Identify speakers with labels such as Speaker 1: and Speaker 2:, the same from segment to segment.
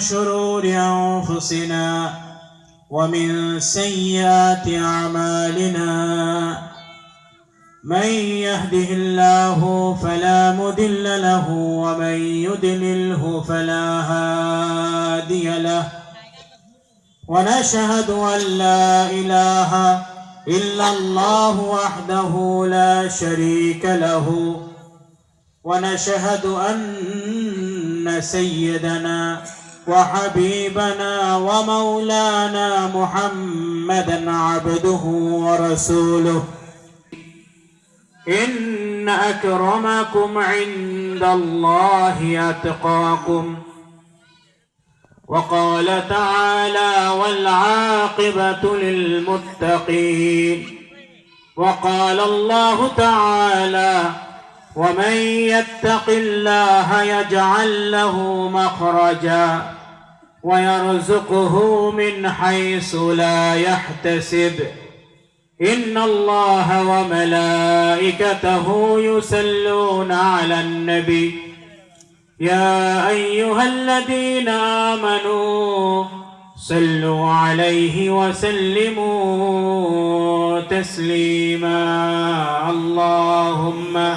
Speaker 1: شرور أنفسنا ومن سيئات أعمالنا من يهده الله فلا مضل له ومن يضلله فلا هادي له ونشهد أن لا إله إلا الله وحده لا شريك له ونشهد أن سيدنا وحبيبنا ومولانا محمدا عبده ورسوله. إن أكرمكم عند الله أتقاكم. وقال تعالى والعاقبة للمتقين. وقال الله تعالى ومن يتق الله يجعل له مخرجا ويرزقه من حيث لا يحتسب. إن الله وملائكته يصلون على النبي. يا أيها الذين آمنوا صلوا عليه وسلموا تسليما. اللهم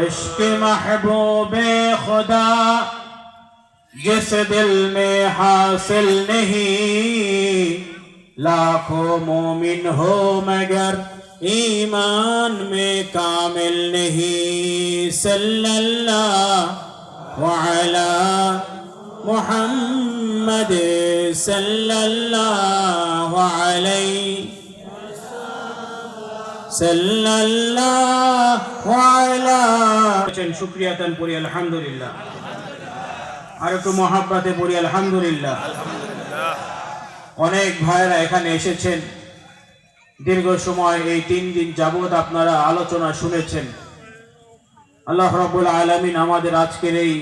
Speaker 1: عشق محبوب خدا جس دل میں حاصل نہیں لاکھوں مومن ہو مگر ایمان میں کامل نہیں صلی اللہ وعلا محمد صلی اللہ علیہ অনেক ভাইরা এখানে এসেছেন। দীর্ঘ সময় এই তিন দিন যাবৎ আপনারা আলোচনা শুনেছেন। আল্লাহ রাব্বুল আলামিন আমাদের আজকের এই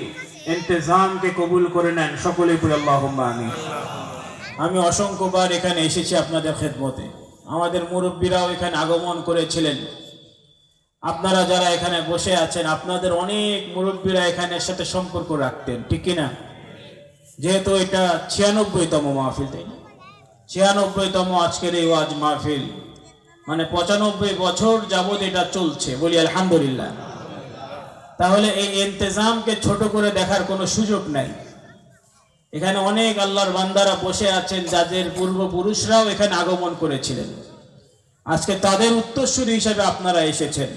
Speaker 1: ইন্তেজামকে কবুল করে নেন। সকলেই পড়ি আল্লাহুম্মা আমিন। আমি অসংখ্যবার এখানে এসেছি আপনাদের খেদমতে। আমাদের মুরব্বীরাও এখানে আগমন করেছিলেন। আপনারা যারা এখানে বসে আছেন, আপনাদের অনেক মুরব্বীরা এখানে সাথে সম্পর্ক রাখতেন, ঠিক কিনা? যেহেতু এটা ছিয়ানব্বইতম মাহফিল, তাই না? ছিয়ানব্বইতম আজকের এই ওয়াজ মাহফিল। মানে পঁচানব্বই বছর যাবৎ এটা চলছে, বলি আলহামদুলিল্লাহ। তাহলে এই ইন্তেজামকে ছোট করে দেখার কোনো সুযোগ নাই। এখানে অনেক আল্লাহর বান্দারা বসে আছেন, যাদের পূর্বপুরুষরাও এখানে আগমন করেছিলেন। আজকে তাদের উত্তরসূরি হিসেবে আপনারা এসেছেন।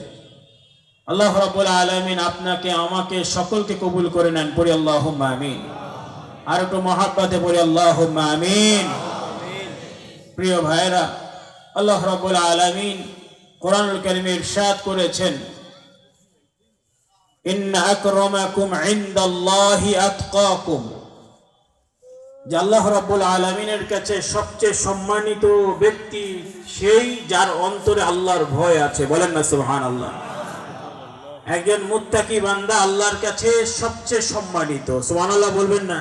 Speaker 1: আল্লাহ রাব্বুল আলামিন আপনাকে, আমাকে সকলকে কবুল করে নেন, পড়ি আল্লাহ আমিন। আর একটু মহাব্বাতে পড়ি আল্লাহ আমিন। প্রিয় ভাইরা আল্লাহ রাব্বুল আলামিন কোরআনুল কারীমে ইরশাদ করেছেন, ইন্না আকরামাকুম ইনদাল্লাহি আতকাকুম। যে আল্লাহ রাব্বুল আলমিনের কাছে সবচেয়ে সম্মানিত ব্যক্তি সেই যার অন্তরে আল্লাহর ভয় আছে। বলেন না সুবহান আল্লাহ একজন মুত্তাকি বান্দা আল্লাহর কাছে সবচেয়ে সম্মানিত। সুবহান আল্লাহ বলবেন না।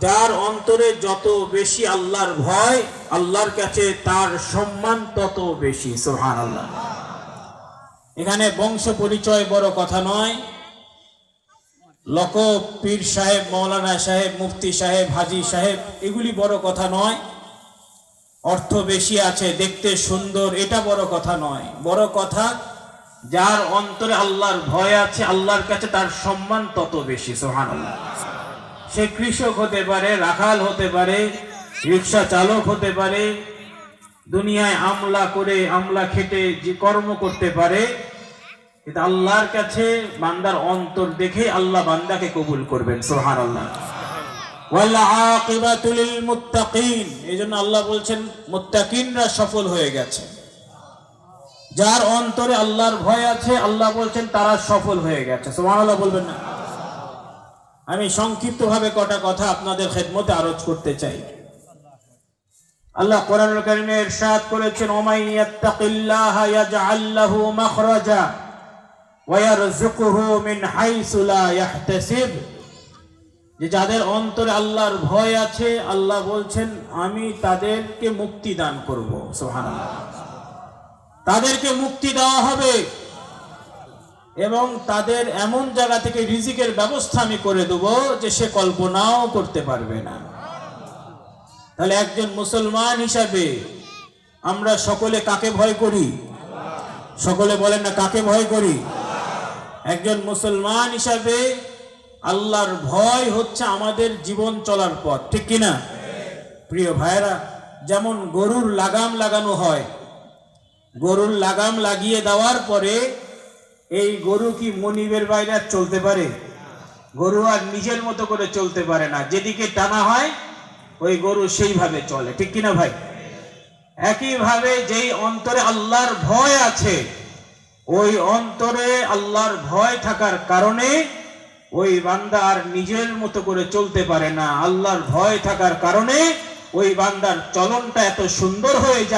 Speaker 1: যার অন্তরে যত বেশি আল্লাহর ভয়, আল্লাহর কাছে তার সম্মান তত বেশি। সুবহান আল্লাহ এখানে বংশ পরিচয় বড় কথা নয়। লকব, পীর সাহেব, মৌলানা সাহেব, মুফতি সাহেব, হাজি সাহেব, এগুলি বড় কথা নয়। অর্থ বেশি আছে, দেখতে সুন্দর, এটা বড় কথা নয়। বড় কথা, যার অন্তরে আল্লাহর ভয় আছে, আল্লাহর কাছে তার সম্মান তত বেশি সোহান সে কৃষক হতে পারে, রাখাল হতে পারে, রিক্সা চালক হতে পারে, দুনিয়ায় আমলা করে, আমলা খেটে যে কর্ম করতে পারে কিন্তু আল্লাহর কাছে বান্দার অন্তর দেখে আল্লাহ বান্দাকে কবুল করবেন সোহান আল্লাহ মুত্তাকিন, এইজন্য আল্লাহ বলছেন সফল হয়ে যার অন্তরে আল্লাহর ভয় আছে, আল্লাহ বলছেন, তারা সফল হয়ে গেছে। সুবহানাল্লাহ বলবেন না। আমি সংক্ষিপ্তভাবে কটা কথা আপনাদের খেদমতে আরজ করতে চাই। আল্লাহ কোরআনুল কারীমে ইরশাদ করেছেন ওমাই ইয়াত্তাকিল্লাহা ইয়াজআল লাহু মাখরাজা। যে যাদের অন্তরে আল্লাহর ভয় আছে, আল্লাহ বলছেন, আমি তাদেরকে মুক্তি দান করব। সুবহানাল্লাহ। তাদেরকে মুক্তি দেওয়া হবে এবং তাদের এমন জায়গা থেকে রিজিকের ব্যবস্থা আমি করে দেব যে সে কল্পনাও করতে পারবে না। তাহলে একজন মুসলমান হিসাবে আমরা সকলে কাকে ভয় করি? সকলে বলেন না, কাকে ভয় করি? একজন মুসলমান হিসাবে আল্লাহর ভয় হচ্ছে আমাদের জীবন চলার পথ, ঠিক কিনা প্রিয় ভাইরা যেমন গরুর লাগাম লাগানো হয়, গরুর লাগাম লাগিয়ে দেওয়ার পরে এই গরু কি মনিবের বাইরে আর চলতে পারে? গরু আর নিজের মতো করে চলতে পারে না। যেদিকে টানা হয়, ওই গরু সেইভাবে চলে, ঠিক কিনা ভাই? একইভাবে যেই অন্তরে আল্লাহর ভয় আছে ওই অন্তরে আল্লাহর ভয় থাকার কারণে ওই বান্দা আর নিজের মতো করে চলতে পারে না। আল্লাহর ভয় থাকার কারণে ওই বান্দার চলনটা এত সুন্দর হয়ে যায়।